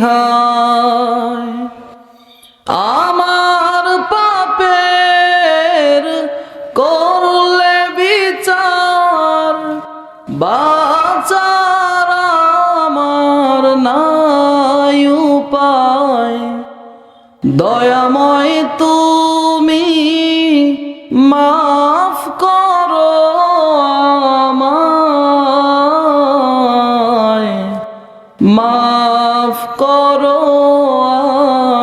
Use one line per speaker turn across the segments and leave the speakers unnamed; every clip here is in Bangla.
হায়। আমার পাপের করলে বিচার বাচার আমার নাই উপায়। দয়াময় তুমি মাফ করো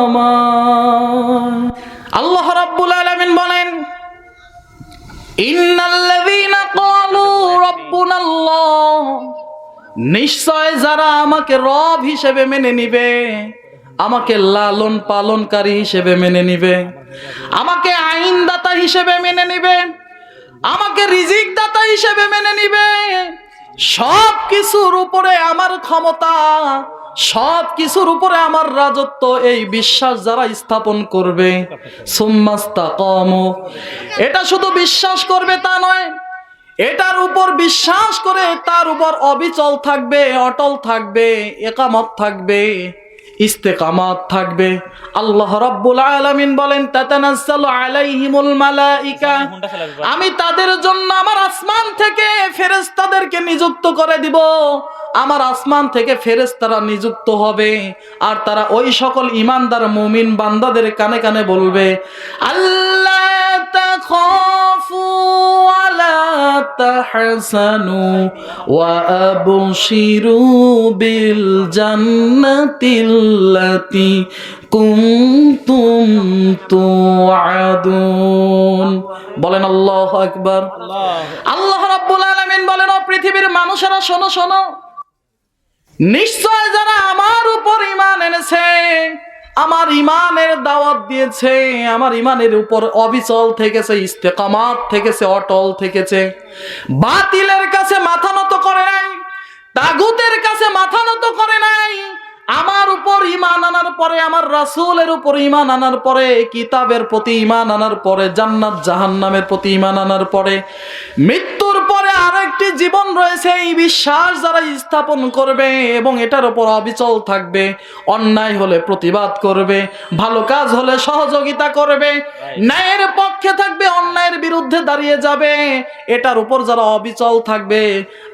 আমায় আল্লাহ রাব্বুল আলামিন বলেন, ইন্নাল্লাযীনা ক্বালু রাব্বুনাল্লাহ। নিশ্চয় যারা আমাকে রব হিসেবে মেনে নিবে, আমাকে লালন পালনকারী হিসেবে মেনে নিবে, আমাকে আইনদাতা হিসেবে মেনে নিবে, আমাকে রিজিক দাতা হিসেবে মেনে নিবে। সব কিছুর উপরে আমার ক্ষমতা সব কিছুর উপরে আমার রাজত্ব, এই বিশ্বাস যারা স্থাপন করবে এটা শুধু বিশ্বাস করবে তা নয়, এটার উপর বিশ্বাস করে তার উপর অবিচল থাকবে, অটল থাকবে, একামত থাকবে। ইস্তেকামাত থাকবে। আল্লাহ রাব্বুল আলামিন বলেন তাতানাজ্জালু আলাইহিমুল মালাইকা। আমি তাদের জন্য আমার আসমান থেকে ফেরেশতাদেরকে নিযুক্ত করে দিব। আমার আসমান থেকে ফেরেশতারা নিযুক্ত হবে। আর তারা ওই সকল ইমানদার মুমিন বান্দাদের কানে কানে বলবে আল্লাহ তাখাফু ওয়া আবশিরু বিল জান্নাতিল্লাতি কুনতুম তুআদুন। বলেন আল্লাহু আকবার। আল্লাহ রাব্বুল আলামিন বলেন, ও পৃথিবীর মানুষেরা, শোনো শোনো। নিশ্চয় যারা আমার উপর ইমান এনেছে আমার ইমানের দাওয়াত দিয়েছে, আমার ইমানের উপর অবিচল থেকেছে, ইস্তেকামাত থেকেছে, অটল থেকেছে। বাতিলের কাছে মাথা নত করে নাই, তাগুতের কাছে মাথা নত করে নাই। আমার উপর ইমান আনার পরে, আমার রাসূলের উপর ইমান আনার পরে, কিতাবের প্রতি ইমান আনার পরে, জান্নাত জাহান্নামের প্রতি ইমান আনার পরে আরেকটি জীবন রয়েছে এই বিশ্বাস যারা স্থাপন করবে এবং এটার উপর অবিচল থাকবে অন্যায় হলে প্রতিবাদ করবে ভালো কাজ হলে সহযোগিতা করবে ন্যায়ের পক্ষে থাকবে অন্যায়ের বিরুদ্ধে দাঁড়িয়ে যাবে এটার উপর যারা অবিচল থাকবে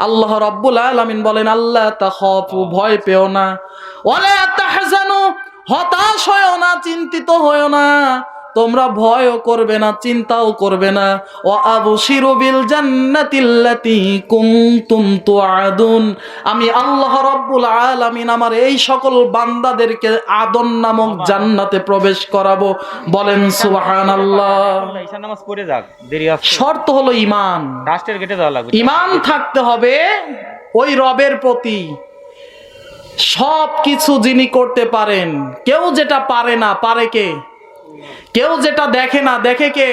আল্লাহ রাব্বুল আলামিন বলেন আল্লাহ তাখাফু ভয় পেও না। তাহজানু হতাশ হয়েও না চিন্তিত হয়েও না। তোমরা ভয়ও করবে না চিন্তাও করবে না। ও আবশিরু বিল জান্নাতিল্লাতি কুনতুম তুআদুন। আমি আল্লাহ রাব্বুল আলামিন আমার এই সকল বান্দাদেরকে আদন নামক জান্নাতে প্রবেশ করাবো। বলেন সুবহানাল্লাহ।
ঈশান নামাজ পড়ে যাক দেরি আসছে
শর্ত হলো ইমান
রাষ্ট্রের গেটে যাওয়া লাগবে।
ইমান থাকতে হবে ওই রবের প্রতি। সব কিছু যিনি করতে পারেন কেউ যেটা পারে না পারে কে? কেউ যেটা দেখে না দেখে কে?